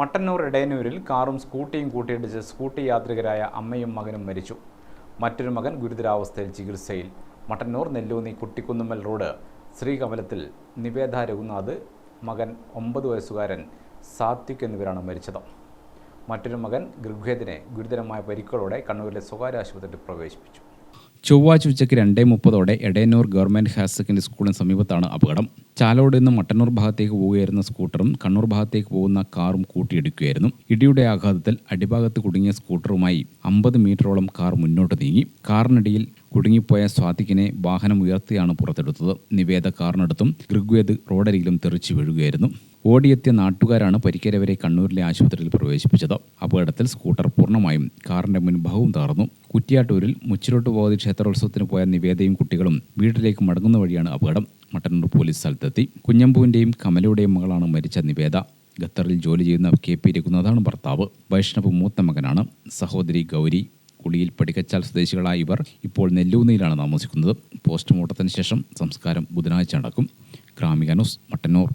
മട്ടന്നൂർ ഇടയന്നൂരിൽ കാറും സ്കൂട്ടിയും കൂട്ടിയിടിച്ച് സ്കൂട്ടി യാത്രികരായ അമ്മയും മകനും മരിച്ചു. മറ്റൊരു മകൻ ഗുരുതരാവസ്ഥയിൽ ചികിത്സയിൽ. മട്ടന്നൂർ നെല്ലൂന്നി കുട്ടിക്കുന്നുമ്മൽ റോഡ്. ശ്രീകമലത്തിൽ നിവേദ രഘുനാഥ് മകൻ ഒമ്പത് വയസ്സുകാരൻ സാത്വിക് എന്നിവരാണ് മരിച്ചത്. മറ്റൊരു മകൻ ഗൃഹേദിനെ ഗുരുതരമായ പരിക്കുകളോടെ കണ്ണൂരിലെ സ്വകാര്യ ആശുപത്രിയിൽ പ്രവേശിപ്പിച്ചു. ചൊവ്വാഴ്ച ഉച്ചയ്ക്ക് രണ്ടേ മുപ്പതോടെ എടയന്നൂർ ഗവൺമെന്റ് ഹയർ സെക്കൻഡറി സ്കൂളിന് സമീപത്താണ് അപകടം. ചാലോട് നിന്ന് മട്ടന്നൂർ ഭാഗത്തേക്ക് പോവുകയായിരുന്ന സ്കൂട്ടറും കണ്ണൂർ ഭാഗത്തേക്ക് പോകുന്ന കാറും കൂട്ടിയിടിക്കുകയായിരുന്നു. ഇടിയുടെ ആഘാതത്തിൽ അടിഭാഗത്ത് കുടുങ്ങിയ സ്കൂട്ടറുമായി അമ്പത് മീറ്ററോളം കാർ മുന്നോട്ട് നീങ്ങി. കാറിനടിയിൽ കുടുങ്ങിപ്പോയ സ്വാതികിനെ വാഹനം ഉയർത്തിയാണ് പുറത്തെടുത്തത്. നിവേദ കാറിനടുത്തും ഋഗ്വേദ് റോഡരികിലും തെറിച്ചു വീഴുകയായിരുന്നു. ഓടിയെത്തിയ നാട്ടുകാരാണ് പരിക്കേരവരെ കണ്ണൂരിലെ ആശുപത്രിയിൽ പ്രവേശിപ്പിച്ചത്. അപകടത്തിൽ സ്കൂട്ടർ പൂർണമായും കാറിന്റെ മുൻഭാഗവും തകർന്നു. കുറ്റിയാട്ടൂരിൽ മുച്ചിലോട്ട് പോകാതെ ക്ഷേത്രോത്സവത്തിന് പോയ നിവേദയും കുട്ടികളും വീട്ടിലേക്ക് മടങ്ങുന്ന വഴിയാണ് അപകടം. മട്ടന്നൂർ പോലീസ് സ്ഥലത്തെത്തി. കുഞ്ഞമ്പുവിന്റെയും കമലയുടെയും മകളാണ് മരിച്ച നിവേദ. ഖത്തറിൽ ജോലി ചെയ്യുന്ന കെ പി രഘുനാഥാണ് ഭർത്താവ്. വൈഷ്ണവ് മൂത്ത മകനാണ്. സഹോദരി ഗൗരി കുളിയിൽ പടിക്കച്ചാൽ സ്വദേശികളായ ഇവർ ഇപ്പോൾ നെല്ലൂന്നിയിലാണ് താമസിക്കുന്നത്. പോസ്റ്റ്മോർട്ടത്തിന് ശേഷം സംസ്കാരം ബുധനാഴ്ച നടക്കും. ഗ്രാമിക ന്യൂസ് മട്ടന്നൂർ.